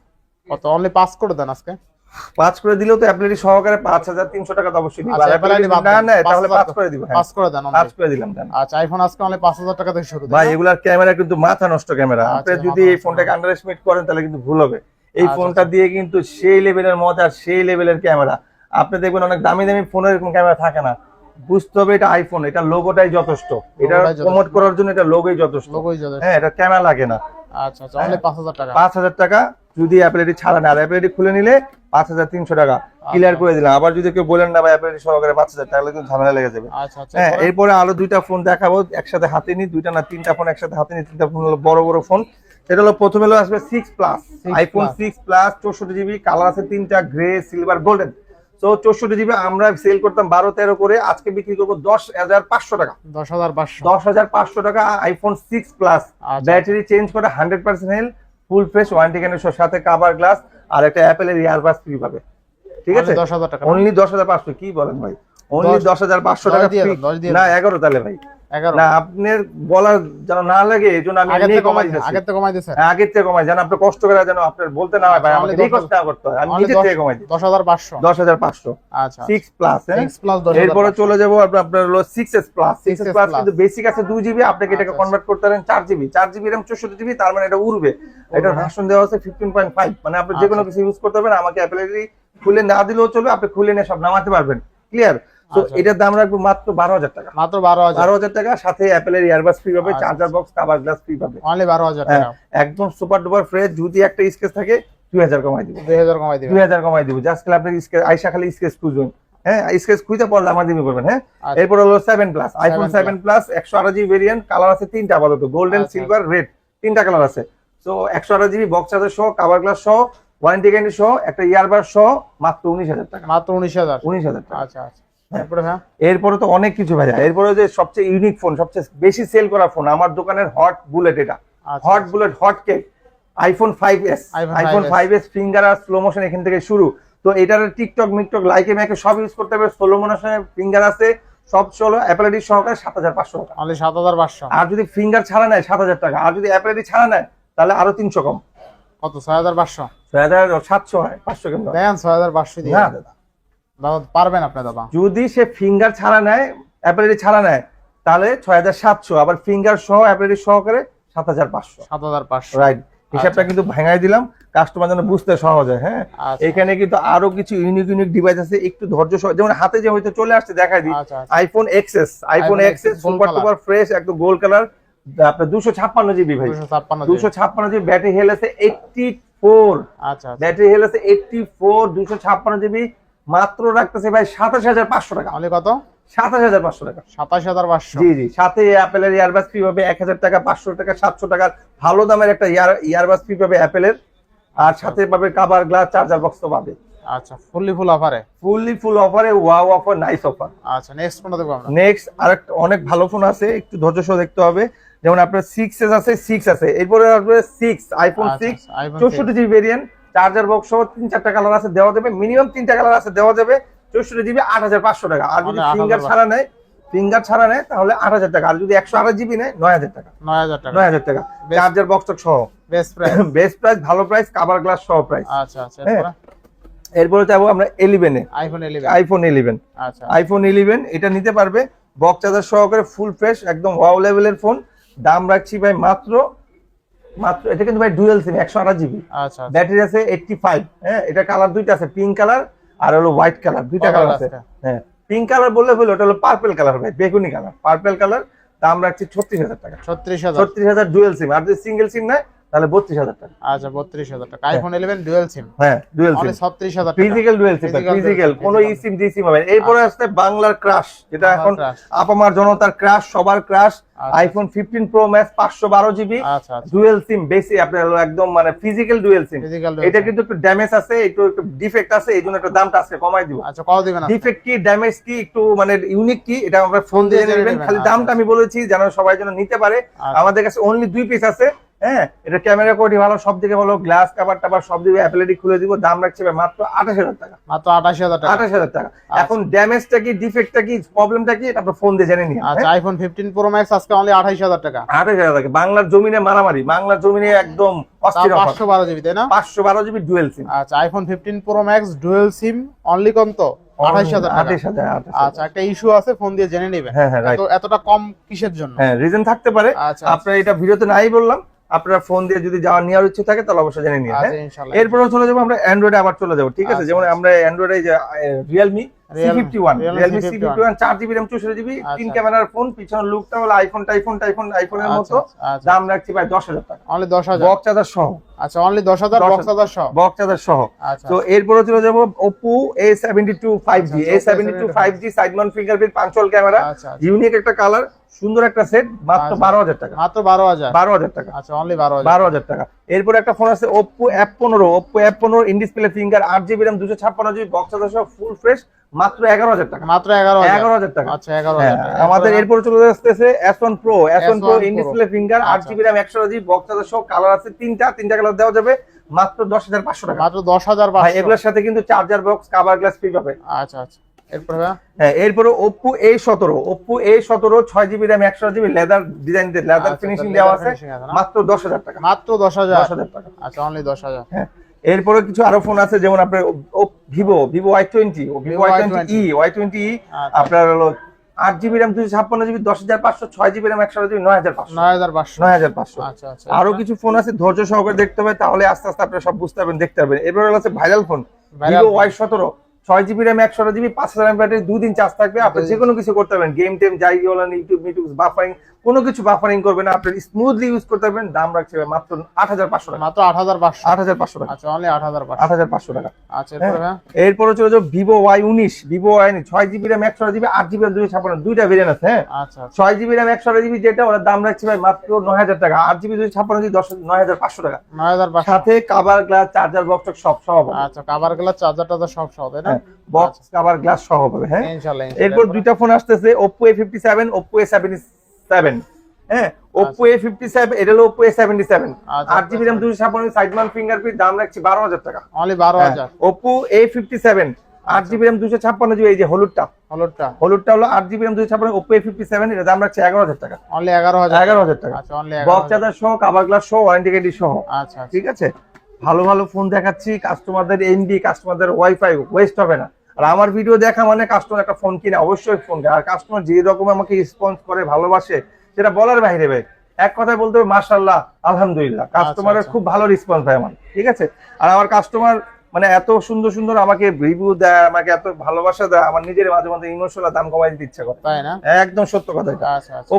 কত? অনলি পাস করে দেন আজকে? পাঁচ করে দিলেও তো অ্যাপেল আইডি সহকারে পাঁচ হাজার তিনশো টাকা তো অবশ্যই দিব। আচ্ছা পাঁচ তাহলে পাঁচ করে দিব হ্যাঁ। পাস করে দেন পাঁচ করে দিলাম দেন। আচ্ছা আইফোন আজকে অনলি পাঁচ হাজার টাকা থেকে শুরু ভাই? এগুলার ক্যামেরা কিন্তু মাথা নষ্ট ক্যামেরা। আচ্ছা, আপনি যদি এই ফোনটাকে আন্ডার এস্টিমেট করেন তাহলে কিন্তু ভুল হবে। এই আচ্ছা, ফোনটা দিয়ে কিন্তু সেই লেভেলের মজা সেই লেভেলের ক্যামেরা। আপনি দেখবেন অনেক দামি দামি ফোনের এরকম ক্যামেরা থাকে না। বুঝতে হবে এটা আইফোন এটা লোগোটাই যথেষ্ট। এটা প্রমোট করার জন্য এটা লোগোই যথেষ্ট। হ্যাঁ এটা ক্যামেরা লাগে না। আচ্ছা আচ্ছা অনলি হাজার টাকা। যদি অ্যাপেলেটি ছাড়া না আর অ্যাপেলেটি খুলে নিলে পাঁচ হাজার তিনশো টাকা। ক্লিয়ার করে দিলাম। আবার যদি কেউ বলেন না ভাই অ্যাপেলেটি সহকারে পাঁচ হাজার টাকা কিন্তু ঝামেলা লেগে যাবে। আচ্ছা আচ্ছা হ্যাঁ এরপরে? আরও দুইটা ফোন দেখাবো। একসাথে হাতে নি দুইটা না তিনটা ফোন একসাথে হাতে নি তিনটা ফোন হলো বড় বড় ফোন এটা হলো প্রথমে হলো আসবে six plus iPhone. Six plus চৌষট্টি জিবি কালার আছে তিনটা গ্রে সিলভার গোল্ডেন তো চৌষট্টি জিবি আমরা সেল করতাম বারো তেরো করে আজকে বিক্রি করব দশ হাজার পাঁচশো টাকা। দশ হাজার পাঁচশো। দশ হাজার পাঁচশো টাকা iPhone six plus. Battery change করে hundred percent health full fresh warranty কেন সাথে কাভার গ্লাস আর একটা অ্যাপেলের ইয়ারবাস ফ্রি পাবে। ঠিক আছে? দশ হাজার টাকা। অনলি দশ হাজার পাঁচশো কি বলেন ভাই? অনলি দশ- হাজার পাঁচশো টাকা না এগারো তাহলে ভাই। না আপনার বলার যেন না লাগে এই জন্য আমি থেকে কমাই দিচ্ছি দিয়েছে। হ্যাঁ, থেকে কমাই। যেন আপনি কষ্ট করে যেন আপনার বলতে না হয় ভাই আচ্ছা, আমাকে রিকোয়েস্ট না করতে হয়। আমি দশ- থেকে কমাই দিই দশ হাজার পাঁচশো। দশ হাজার পাঁচশো। আচ্ছা সিক্স প্লাস হ্যাঁ? সিক্স প্লাস দশ এরপরে চলে যাব আপনার আপনার হলো six S plus 6s plus কিন্তু বেসিক আছে দুই জিবি আপনাকে এটাকে আচ্ছা, কনভার্ট করতে পারেন চার জিবি চার জিবি র্যাম চৌষট্টি জিবি তার মানে এটা উড়বে। এটা। ভার্সন দেওয়া আছে ফিফটিন পয়েন্ট ফাইভ মানে আপনি যে কোনো আচ্ছা। কিছু ইউজ করতে পারবেন আমাকে অ্যাপেলেরই খুলে না দিলেও চলবে আপনি খুলে নিয়ে সব নামাতে পারবেন। ক্লিয়ার তো আচ্ছা। এটার দাম রাখব মাত্র বারো হাজার টাকা। মাত্র বারো হাজার। বারো হাজার টাকা সাথে অ্যাপেলের ইয়ারবাস ফ্রি পাবে। Charger box cover glass free পাবে। অনলি বারো হাজার হ্যাঁ, টাকা। একদম সুপার ডুপার ফ্রেশ যদি একটা স্কেচ থাকে দুই হাজার কমাই দিব। দুই হাজার কমাই দিবে দুই হাজার কমাই দিব। জাস্ট খালি আপনি স্কেচ আইসা খালি স্কেচ খুঁজবেন হ্যাঁ স্কেচ খুঁজতে পারলে আমার দিবি করবেন হ্যাঁ? আচ্ছা। এরপর হলো seven plus iPhone seven plus একশো আঠাশ জিবি ভেরিয়েন্ট কালার আছে তিনটা আপাতত গোল্ডেন। সিলভার রেড তিনটা কালার আছে। তো একশো আঠাশ জিবি বক্স চার্জার সহ কাভার গ্লাস সহ ওয়ারেন্টি গ্যারান্টি সহ একটা ইয়ারবার সহ মাত্র উনিশ হাজার টাকা। মাত্র উনিশ হাজার। উনিশ হাজার টাকা। আচ্ছা আচ্ছা। এরপরে তো অনেক কিছু ভাইয়া এরপরে যে সবচেয়ে ইউনিক ফোন সবচেয়ে বেশি সেল করা ফোন আমার দোকানের হট বুলেট এটা। Hot. Bullet hot cake iPhone five S iPhone five S finger আর স্লো মোশন এখান থেকে শুরু। তো এটার টিকটক মিকটক লাইকে ম্যাকে সব ইউজ করতে হবে। স্লো মোশনে ফিঙ্গার আছে সব চলো অ্যাপেলাডি সহকারে সাত হাজার পাঁচশো টাকা। সাত হাজার পাঁচশো। আর যদি ফিঙ্গার ছাড়া নেয় সাত হাজার টাকা আর যদি অ্যাপেলাডি ছাড়া নেয় তাহলে আরও তিনশো কম। কত? ছয় হাজার পাঁচশো? ছয় হাজার সাতশো হয় পাঁচশো কেন ছয় হাজার পাঁচশো দিয়ে না দাদা। দাদা পারবেন আপনি দাদা। যদি সে ফিঙ্গার ছাড়া নেয় অ্যাপেলাডি ছাড়া নেয় তাহলে ছয় হাজার সাতশো আবার ফিঙ্গার সহ অ্যাপেলাডি সহকারে সাত হাজার পাঁচশো। সাত হাজার পাঁচশো। রাইট হিসাবটা কিন্তু ভাঙাই দিলাম কাস্টমার যেন বুঝতে সহজ হয় হ্যাঁ? আচ্ছা। এখানে কিন্তু আরও কিছু ইউনিক ইউনিক ডিভাইস আছে একটু ধৈর্য সহ যেমন হাতে যে হয়তো চলে আসছে দেখাই দিই। আচ্ছা আচ্ছা। IPhone XS iPhone XS super. Super fresh একদম গোল্ড কালার আপনার দুশো ছাপ্পান্ন জিবি ভাই। দুশো ছাপ্পান্ন জিবি ব্যাটারি হেল আছে এইটটি ফোর আচ্ছা আচ্ছা। ব্যাটারি হেল আছে এইটটি ফোর দুশো ছাপ্পান্ন জিবি মাত্র রাখতেছে ভাই সাতাশ হাজার পাঁচশো টাকা। অনলি কত? সাতাশ হাজার পাঁচশো টাকা। সাতাশ হাজার পাঁচশো। জি জি সাথে অ্যাপেলের ইয়ারবাস ফ্রি পাবে এক হাজার টাকা পাঁচশো টাকা সাতশো টাকার ভালো দামের একটা ইয়ার ইয়ারবাস ফ্রি পাবে অ্যাপেলের আর সাথে পাবে কাভার গ্লাস চার্জার বক্স তো পাবে। আচ্ছা ফুললি ফুল অফারে ফুললি ফুল অফারে ওয়াও অফার নাইস অফার আচ্ছা নেক্সট কোনটা দেখব আমরা? নেক্সট আরেকটা অনেক ভালো ফোন আছে একটু ধৈর্য সহ দেখতে হবে। যেমন আপনার সিক্স এস আছে সিক্স আছে। এরপরে আসবে সিক্স আইফোন সিক্স চৌষট্টি জিবি ভেরিয়েন্ট চার্জার বক্স সহ তিন চারটা কালার আছে দেওয়া যাবে। মিনিমাম তিনটা কালার আছে দেওয়া যাবে। চৌষট্টি জিবি আট হাজার পাঁচশো টাকা। আর যদি মানে 8,500 ফিঙ্গার ছাড়া নেয় ফিঙ্গার ছাড়া নেয় তাহলে আট হাজার টাকা। আর যদি একশো আঠাশ জিবি নেয় নয় হাজার টাকা। নয় হাজার টাকা। নয় হাজার টাকা। চার্জার বক্স সহ। বেস্ট প্রাইস বেস্ট প্রাইস ভালো প্রাইস কাভার গ্লাস সহ প্রাইস আচ্ছা আচ্ছা। এরপরে? এরপরে যাব আমরা ইলেভেনে আইফোন ইলেভেন আইফোন ইলেভেন আচ্ছা। আইফোন ইলেভেন এটা নিতে পারবে। বক্স চার্জার সহকারে ফুল ফ্রেশ একদম ওয়াও লেভেলের ফোন দাম রাখছি ভাই মাত্র মাত্র এটা কিন্তু ভাই ডুয়েল সিম একশো আঠাশ জিবি আচ্ছা। আচ্ছা। ব্যাটারি আছে এইটটি ফাইভ হ্যাঁ এটা কালার দুইটা আছে পিঙ্ক কালার আর হলো হোয়াইট কালার দুইটা কালার আছে। আছে। হ্যাঁ পিঙ্ক কালার বললে হলো ওটা হলো পার্পেল কালার ভাই বেগুনি কালার পার্পেল কালার দাম রাখছি ছত্রিশ হাজার টাকা। ছত্রিশ হাজার। ছত্রিশ হাজার ডুয়েল সিম আর যদি সিঙ্গেল সিম নেয় তাহলে বত্রিশ হাজার টাকা। আচ্ছা বত্রিশ হাজার টাকা। আইফোন ইলেভেন ডুয়েল সিম হ্যাঁ ডুয়েল সিম ছত্রিশ হাজার ফিজিক্যাল ডুয়েল সিম ফিজিক্যাল কোনো ই সিম সিম হবে। এরপরে আসছে বাংলার ক্রাশ যেটা এখন আপামার জনতার ক্রাশ সবার ক্রাশ আচ্ছা। আইফোন ফিফটিন প্রো ম্যাক্স পাঁচশো বারো জিবি আচ্ছা আচ্ছা। ডুয়েল সিম বেশি আপনার একদম মানে ফিজিক্যাল ডুয়েল সিম এটা কিন্তু একটু ড্যামেজ আছে একটু একটু ডিফেক্ট আছে এই জন্য একটু দামটা আজকে কমাই দিব। আচ্ছা কত দিবেন ডিফেক্ট কি ড্যামেজ কি একটু মানে ইউনিক কি এটা আমরা ফোন দিয়ে নেবেন। খালি আচ্ছা। দামটা আমি বলেছি যেন সবাই যেন নিতে পারে। আচ্ছা। আমাদের কাছে অনলি দুই পিস আছে। হ্যাঁ এটা ক্যামেরা কোয়ালিটি ভালো সব দিকে ভালো গ্লাস কাভার টাভার সব দিকে অ্যাপেলেটি খুলে দিব দাম রাখছে মাত্র আঠাশ হাজার টাকা। মাত্র আঠাশি হাজার টাকা। আঠাশ হাজার টাকা। এখন ড্যামেজটা কি ডিফেক্টটা কি প্রবলেমটা কি এটা ফোন দিয়ে জেনে নিন আচ্ছা আইফোন ফিফটিন প্রো ম্যাক্স আজকে অনলি আঠাইশ হাজার টাকা। আঠাশ হাজার টাকা। বাংলার জমিনে মারামারি বাংলার জমিনে একদম পাঁচশো বারো জিবি তাই না? পাঁচশো বারো জিবি ডুয়েল সিম আচ্ছা iPhone fifteen pro max dual SIM only কত? আঠাশ হাজার আচ্ছা একটা ইস্যু আছে ফোন দিয়ে জেনে নেবেন। হ্যাঁ হ্যাঁ এতটা কম কিসের জন্য? হ্যাঁ রিজন থাকতে পারে। আচ্ছা। আপনার এটা ভিডিওতে নাই বললাম। আপনার ফোন দিয়ে যদি যাওয়ার নেওয়ার ইচ্ছে থাকে তাহলে অবশ্যই জেনে নিন হ্যাঁ? আচ্ছা এরপরে চলে যাব আমরা অ্যান্ড্রয়েডে আবার চলে যাব ঠিক আছে? আচ্ছা, যেমন আচ্ছা। আমরা অ্যান্ড্রয়েডে যে রিয়েলমি জিবি তিন আচ্ছা। ক্যামেরার ফোন পিছনের লুকটা হলো আইফোন টাইফোন টাইফোন আইফোনের আচ্ছা, মতো। আচ্ছা, আচ্ছা। দাম রাখছি ভাই দশ হাজার টাকা। দশ হাজার? চার্জার সহ। আচ্ছা অনলি দশ হাজার 10,000 বক্স সহ? সহ। আচ্ছা তো এরপরে চলে যাব আচ্ছা, side mount fingerprint punch hole camera আচ্ছা আচ্ছা। ইউনিক একটা কালার সুন্দর একটা সেট মাত্র আচ্ছা। বারো হাজার টাকা। মাত্র বারো হাজার? বারো হাজার টাকা। আচ্ছা অনলি বারো বারো হাজার টাকা। এরপরে একটা ফোন আছে অ্যাপ পনেরো। অ্যাপ পনেরো ইন ডিসপ্লে ফিঙ্গার আট জিবি র্যাম দুশো ছাপ্পান্ন জিবি বক্স ফুল ফ্রেশ মাত্র এগারো হাজার টাকা। মাত্র এগারো এগারো হাজার টাকা। আচ্ছা এগারো হ্যাঁ, হাজার আমাদের এরপরে চলে আসতেছে S one pro S one pro S1 in display finger আট আচ্ছা। জিবি র্যাম একশো জিবি বক্স সহ কালার আছে তিনটা। তিনটা কালার দেওয়া যাবে মাত্র দশ হাজার পাঁচশো টাকা। মাত্র দশ হাজার এগুলোর সাথে কিন্তু charger box cover glass free পাবে। আচ্ছা আচ্ছা? হ্যাঁ এরপরে ওপো এ সতেরো ওপো এ সতেরো ছয় জিবি র্যাম একশো জিবি লেদার ডিজাইন লেদার আচ্ছা, ফিনিশিং দেওয়া আছে? মাত্র দশ হাজার টাকা। মাত্র দশ হাজার? দশ হাজার টাকা। আচ্ছা অনলি দশ হাজার। হ্যাঁ এরপরে কিছু আরও ফোন আছে যেমন আপনার Vivo Vivo Y twenty Vivo Y twenty E Y twenty E আচ্ছা। আপনার হলো আট জিবি র্যাম দুশো ছাপ্পান্ন জিবি দশ হাজার পাঁচশো ছয় জিবি র্যাম একশো জিবি নয় হাজার পাঁচশো। নয় হাজার পাঁচশো। নয় হাজার পাঁচশো। আচ্ছা আচ্ছা আরও কিছু ফোন আছে ধৈর্য সহকারে দেখতে হবে তাহলে আস্তে আস্তে আপনারা সব বুঝতে পারবেন দেখতে পারবেন। এরপরে আছে ভাইরাল ফোন ভিভো ওয়াই সতেরো ছয় জিবি র্যাম একশো জিবি পাঁচ হাজার ব্যাটারি দুদিন চার্জ থাকবে আপনি। যে কোনো কিছু করতে পারবেন গেম টেম যাই বলেন ইউটিউব মিউটিউব বাফারিং কোনো কিছু বাফারিং করবে না আপনি স্মুথলি ইউজ করতে পারবেন দাম রাখছে মাত্র আট হাজার পাঁচশো টাকা। মাত্র আট হাজার পাঁচশো? আট হাজার পাঁচশো টাকা। আচ্ছা অনলি আট হাজার পাঁচশো। আট হাজার পাঁচশো টাকা। আচ্ছা এরপরে ভাইয়া? এরপরে চলে ওয়াই ছয় জিবি র্যাম একশো জিবি আট জিবি দুইশো ছাপ্পান্ন দুইটা ভেরিয়েন্ট আছে হ্যাঁ? আচ্ছা আচ্ছা। ছয় জিবি র্যাম একশো জিবি যেটা ওরা দাম রাখছে ভাই মাত্র নয় হাজার টাকা। আট জিবি দুইশো ছাপ্পান্ন জিবি দশ নয় হাজার পাঁচশো টাকা। নয় হাজার পাঁচশো। সাথে কাভার গ্লাস চার্জার বক্স সব সহ আচ্ছা কাবার গ্লাস চার্জার টার্জার সব সহ তাই না? বক্স কাভার গ্লাস সহ পাবে হ্যাঁ? ইনশাল্লাহ এরপর দুইটা ফোন আসতেছে seven Oppo A seventy seven হ্যাঁ ওপো এ ফিফটি সেভেন এটা হলো ওপো এ সেভেন্টি সেভেন আচ্ছা, আট জিবি র্যাম দুশো ছাপ্পান্ন সাইড মাউন্ট ফিঙ্গারপ্রিন্ট দাম রাখছি বারো হাজার টাকা। অনলি বারো। হাজার। ওপো এ ফিফটি সেভেন আট জিবি র্যাম দুশো ছাপ্পান্ন জিবি এই যে হলুদটা। হলুদটা। হলুদটা হলো আট জিবি র্যাম দুশো ছাপ্পান্ন ওপো এ ফিফটি সেভেন এটা দাম রাখছে এগারো হাজার টাকা। অনলি এগারো হাজার। এগারো হাজার টাকা। আচ্ছা হাজার। চার্জার সহ কাভার গ্লাস সহ ওয়ারেন্টি গ্যারান্টি সহ। আচ্ছা আচ্ছা। ঠিক আছে? ভালো ভালো ফোন দেখাচ্ছি। কাস্টমারদের এমবি কাস্টমারদের ওয়াইফাই ওয়েস্ট হবে না। আর আমার ভিডিও দেখা মানে কাস্টমার একটা ফোন কিনে অবশ্যই ফোন আর কাস্টমার যে রকম আমাকে রেসপন্স করে ভালোবাসে সেটা বলার বাইরে ভাই। এক কথায় বলতে হবে মার্শাল্লাহ আলহামদুলিল্লাহ। কাস্টমারের আচ্ছা। খুব ভালো রেসপন্স হয় আমার ঠিক আছে? আর আমার কাস্টমার মানে এত সুন্দর সুন্দর আমাকে রিভিউ দেয় আমাকে এত ভালোবাসা দেয় আমার নিজের মাঝে মাঝে ইমোশনাল দাম কমাই দিতে ইচ্ছা করে। তাই না? একদম সত্য কথা এটা। আচ্ছা আচ্ছা।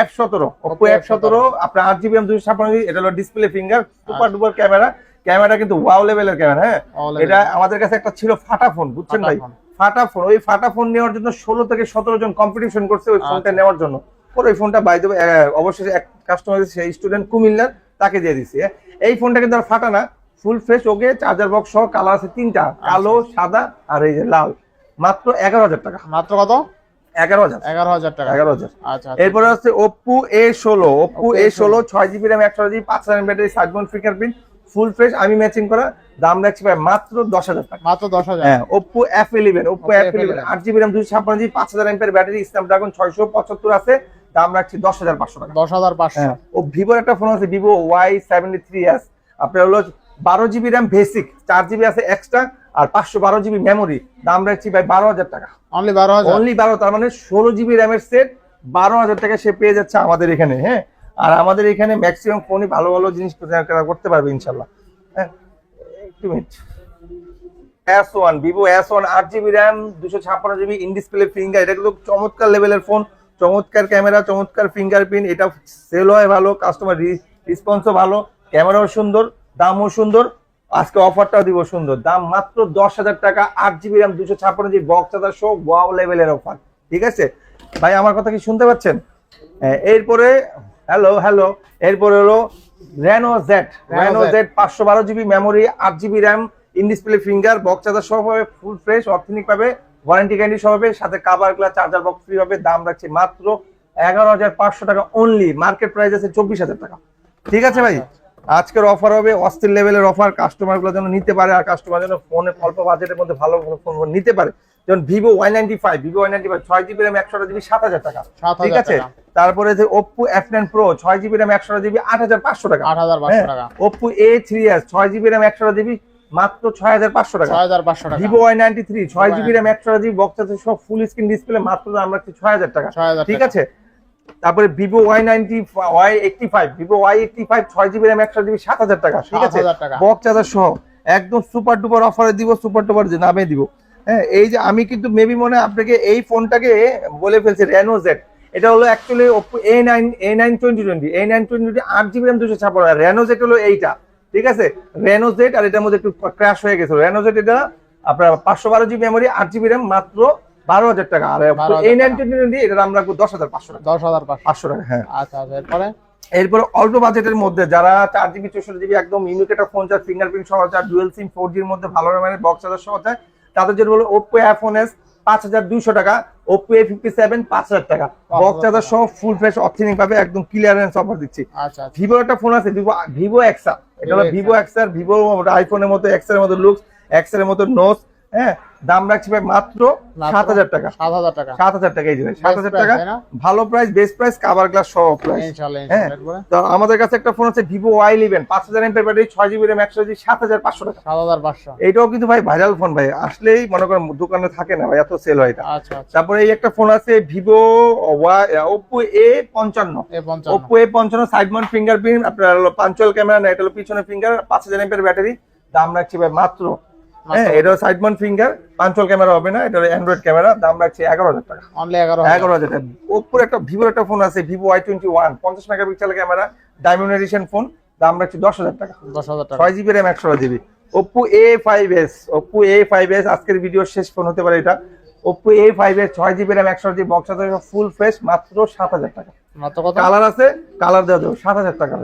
এফ সতেরো ওপো Oppo এফ সতেরো আপনার আট জিবি দুশো ছাপ্পান্ন এটা হলো display finger super duper camera camera কিন্তু ওয়াও লেভেলের ক্যামেরা হ্যাঁ? এটা আমাদের কাছে একটা ছিল ফাটা ফোন বুঝছেন ভাই? ফাটা ফোন ওই ফাটা ফোন নেওয়ার জন্য ষোলো থেকে সতেরো জন কম্পিটিশন করছে ওই ফোনটা আচ্ছা। নেওয়ার জন্য। পরে ওই ফোনটা বাই দেবে অবশ্যই এক কাস্টমার সেই স্টুডেন্ট কুমিল্লার তাকে দিয়ে দিছি হ্যাঁ। এই ফোনটা কিন্তু আর ফাটা না full fresh okay charger box সহ কালার আছে তিনটা কালো সাদা আর এই যে লাল। মাত্র এগারো হাজার টাকা। মাত্র কত? এগারো হাজার। এগারো হাজার টাকা। এগারো হাজার। আচ্ছা আচ্ছা। এরপরে হচ্ছে ওপো এ ষোলো ওপো Oppo এ A16 ষোলো ছয় জিবি র্যাম একশো জিবি পাঁচ হাজার ব্যাটারি সাইডবোন ফিঙ্গারপ্রিন্ট ফুল ফ্রেশ আমি ম্যাচিং করা দাম রাখছি ভাই মাত্র দশ হাজার টাকা। মাত্র দশ হাজার। হ্যাঁ Oppo F eleven Oppo Oppo F eleven F11 আট জিবি র্যাম দুশো ছাপ্পান্ন জিবি পাঁচ হাজার এমপের ব্যাটারি স্ন্যাপড্রাগন ছয়শো পঁচাত্তর আছে দাম রাখছি দশ হাজার পাঁচশো টাকা। দশ হাজার পাঁচশো। হ্যাঁ ও ভিভোর একটা ফোন আছে Vivo Y seventy three S আপনার হলো বারো জিবি র্যাম বেসিক চার জিবি আছে এক্সট্রা আর পাঁচশো বারো জিবি মেমোরি দাম রাখছি ভাই বারো হাজার টাকা। অনলি বারো হাজার। অনলি বারো তার মানে ষোলো জিবি র্যামের সেট বারো হাজার টাকা সে পেয়ে যাচ্ছে আমাদের এখানে হ্যাঁ। আর আমাদের এখানে ম্যাক্সিমাম ফোনই ভালো ভালো জিনিস করতে পারবে ইনশাল্লাহ হ্যাঁ? একটু minute S one Vivo S one আট জিবি র্যাম দুশো ছাপ্পান্ন জিবি ইন ডিসপ্লে ফিঙ্গার এটা কিন্তু চমৎকার লেভেলের ফোন চমৎকার ক্যামেরা চমৎকার ফিঙ্গারপ্রিন্ট এটা সেল হয় ভালো কাস্টমার রেসপন্সও ভালো ক্যামেরাও সুন্দর দামও সুন্দর আজকে অফারটাও দিব সুন্দর। দাম মাত্র দশ হাজার টাকা আট জিবি র্যাম দুশো ছাপ্পান্ন জিবি বক্স চার্জার শো ওয়াও লেভেলের অফার ঠিক আছে? ভাই আমার কথা কি শুনতে পাচ্ছেন? হ্যাঁ, এরপরে হ্যালো হ্যালো এরপরে হলো রেনো জেড রেনো জেড পাঁচশো বারো জিবি মেমোরি আট GB RAM in display finger box charger সহ পাবে ফুল ফ্রেশ অর্থনিক পাবে ওয়ারেন্টি গ্যারান্টি সহ পাবে সাথে cover glass charger box free পাবে দাম রাখছে মাত্র এগারো হাজার পাঁচশো টাকা অনলি মার্কেট প্রাইস আছে চব্বিশ হাজার টাকা। ঠিক আছে ভাই? আজকের অফার হবে অস্থির লেভেলের অফার কাস্টমারগুলো যেন নিতে পারে আর কাস্টমার যেন ফোনে অল্প বাজেটের মধ্যে ভালো ফোন নিতে পারে। যেমন Vivo Y ninety five Vivo Y ninety five ছয় জিবি র্যাম একশো জিবি সাত হাজার টাকা। ঠিক আছে। তারপরে যে ওপ্পো এফ নাইন প্রো ছয় জিবি র্যাম একশো জিবি আট হাজার পাঁচশো টাকা। আট হাজার পাঁচশো টাকা। ওপ্পো এ থ্রি এস ছয় জিবি র্যাম একশো জিবি মাত্র ছয় হাজার পাঁচশো টাকা। ছয় হাজার পাঁচশো টাকা। ভিভো ওয়াই নাইনটি থ্রি ছয় জিবি র্যাম একশো জিবি বক্স আছে সব ফুল স্ক্রিন ডিসপ্লে মাত্র দাম রাখছি ছয় হাজার টাকা। ঠিক আছে? তারপরে Vivo Y ninety Y eighty five Vivo Y eighty five ছয় জিবি র্যাম একশো জিবি সাত হাজার টাকা। ঠিক আছে? 7,000 টাকা। বক্স চার্জার সহ একদম সুপার ডুপার অফারে দিব সুপার ডুপার নামে দিব। হ্যাঁ এই যে আমি কিন্তু মেবি মনে হয় আপনাকে এই ফোনটাকে বলে ফেলছি রেনো জেড এটা হলো actually Oppo A nine A nine twenty twenty A nine twenty twenty আট জিবি র্যাম দুশো ছাপ্পান্ন রেনো জেট হলো এইটা ঠিক আছে? রেনো জেট আর এটার মধ্যে একটু ক্র্যাশ হয়ে গেছে। রেনো জেট এটা আপনার পাঁচশো বারো জিবি মেমোরি আট জিবি র্যাম মাত্র বারো হাজার টাকা। আর 12,000 এ নাইন টোয়েন্টি টোয়েন্টি এটা আমরা দশ হাজার পাঁচশো টাকা। দশ হাজার পাঁচশো। টাকা হ্যাঁ। আচ্ছা আচ্ছা এরপরে? এরপরে অল্প বাজেটের মধ্যে যারা চার জিবি চৌষট্টি জিবি একদম ইউনিক একটা ফোন চার ফিঙ্গারপ্রিন্ট সহ চার ডুয়েল সিম ফোর জির মধ্যে ভালো মানে বক্স চার্জার সহ চায় তাদের জন্য হলো ওপো ফোন এস পাঁচ হাজার দুইশো টাকা ওপো এ ফিফটি সেভেন পাঁচ হাজার টাকা। বক্স চার্জার সহ ফুল ফ্রেশ অথেনিক ভাবে একদম ক্লিয়ারেন্স অফার দিচ্ছি। আচ্ছা আচ্ছা। ভিভোর একটা ফোন আছে ভিভো ভিভো এক্সা এটা হলো ভিভো এক্সার ভিভো আইফোনের মতো এক্সের মতো লুকস এক্সের মতো নোস হ্যাঁ দাম রাখছি ভাই মাত্র সাত হাজার টাকা। সাত হাজার টাকা। সাত হাজার টাকা এই যে সাত হাজার টাকা। ভালো price best price cover glass সহ প্রাইস হ্যাঁ। তো আমাদের কাছে একটা ফোন আছে ভিভো ওয়াই ইলেভেন পাঁচ হাজার এমপের ব্যাটারি ছয় জিবি র্যাম একশো জিবি সাত হাজার পাঁচশো টাকা। সাত হাজার পাঁচশো। এইটাও কিন্তু ভাই ভাইরাল ফোন ভাই আসলেই মনে করেন দোকানে থাকে না ভাই এত সেল হয় এটা। আচ্ছা আচ্ছা। তারপরে এই একটা ফোন আছে ভিভো ওপো এ পঞ্চান্ন। ওপো এ পঞ্চান্ন সাইড মাউন্ট ফিঙ্গারপ্রিন্ট আপনার হলো পাঞ্চুয়াল ক্যামেরা না এটা হলো পিছনে ফিঙ্গার পাঁচ হাজার এমপের ব্যাটারি দাম রাখছি ভাই মাত্র হ্যাঁ এটা সাইড ফিঙ্গার ক্যামেরা হবে না এটা অ্যান্ড্রয়েড ক্যামেরা দাম রাখছি এগারো হাজার টাকা। অনলি এগারো এগারো হাজার টাকা। ওপোর একটা ভিভোর একটা ফোন আছে ভিভো ওয়াই টোয়েন্টি ওয়ান পঞ্চাশ মেগাপিক্সেল ক্যামেরা ফোন দাম রাখছি দশ হাজার টাকা। দশ হাজার টাকা। ছয় জিবি র্যাম একশো GB. Oppo A five S Oppo A five S আজকের ভিডিও শেষ ফোন হতে পারে এটা। ওপো এ ফাইভ এস ছয় জিবি র্যাম একশো জিবি বক্স ফুল ফ্রেশ মাত্র সাত হাজার টাকা। কালার আছে কালার দেওয়া যাবে সাত হাজার টাকা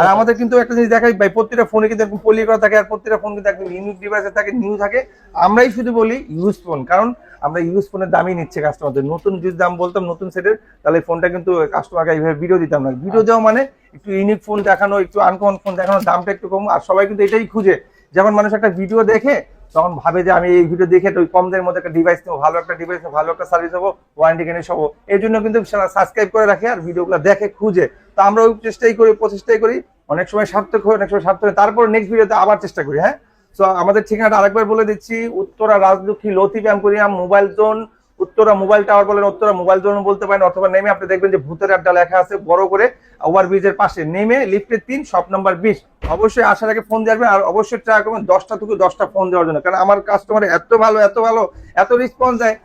আর আমাদের কিন্তু একটা জিনিস দেখাই ভাই প্রত্যেকটা ফোনে কিন্তু একদম পলি করা থাকে আর প্রত্যেকটা ফোন কিন্তু একদম ইউনিক ডিভাইসে থাকে নিউ থাকে। আমরাই শুধু বলি ইউজ ফোন কারণ আমরা ইউজ ফোনের দামই নিচ্ছে কাস্টমারদের নতুন যদি দাম বলতাম নতুন সেটের তাহলে ফোনটা কিন্তু কাস্টমারকে এইভাবে ভিডিও দিতাম না। ভিডিও দেওয়া মানে একটু ইউনিক ফোন দেখানো একটু আনকমন ফোন দেখানো দামটা একটু কম। আর সবাই কিন্তু এটাই খুঁজে। যেমন মানুষ একটা ভিডিও দেখে তখন ভাবে যে আমি এই ভিডিও দেখে তো কম দামের মধ্যে একটা ডিভাইস নেব, ভালো একটা ডিভাইস ভালো একটা সার্ভিস হব ওয়ারেন্টি কিনে সব এই জন্য কিন্তু সাবস্ক্রাইব করে রাখে আর ভিডিওগুলো দেখে, খুঁজে, তো আমরা ওই চেষ্টাই করি, প্রচেষ্টাই করি। অনেক সময় সার্থক হয়, অনেক সময় সার্থক হয়। তারপর নেক্সট ভিডিওতে আবার চেষ্টা করি হ্যাঁ? তো আমাদের ঠিকানাটা আরেকবার বলে দিচ্ছি, উত্তরা রাজলক্ষ্মী ব্যায়াম mobile zone Uttara mobile tower বলেন, উত্তরা মোবাইল জোন বলতে পারেন, অথবা নেমে আপনি দেখবেন যে ভূতের আড্ডা লেখা আছে, বড় করে ওভার ব্রিজের পাশে। নেমে লিফটের তিন শপ নাম্বার বিশ। অবশ্যই আসার আগে ফোন দিয়ে আসবেন, আর অবশ্যই ট্রাই করবেন দশটা থেকে দশটা ফোন দেওয়ার জন্য। কারণ আমার কাস্টমার এত ভালো এত ভালো, এত রেসপন্স দেয়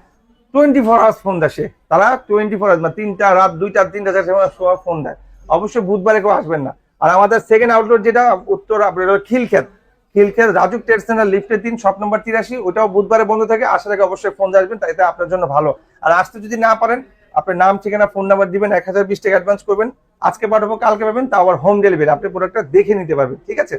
টোয়েন্টি ফোর আওয়ার্স ফোন দেয়। তারা টোয়েন্টি ফোর আওয়ার্স মানে তিনটা রাত, দুইটা, তিনটা, চারটা সময় ফোন দেয়। অবশ্যই বুধবারে কেউ আসবেন না। আর আমাদের সেকেন্ড আউটলেট যেটা, উত্তর, আপনার খিলক্ষেত। খিলক্ষেত রাজুক ট্রেড সেন্টার লিফটের দিন শপ নম্বর তিরাশি, ওটাও বুধবারে বন্ধ থাকে। আসার আগে অবশ্যই ফোন আসবেন, তাইতে আপনার জন্য ভালো। আর আসতে যদি না পারেন, আপনার নাম, ঠিকানা ফোন নাম্বার দিবেন, এক হাজার বিশ টাকা অ্যাডভান্স করবেন। আজকে পাঠাবো, কালকে পাবেন তা আবার হোম ডেলিভারি আপনি প্রোডাক্টটা দেখে নিতে পারবেন, ঠিক আছে?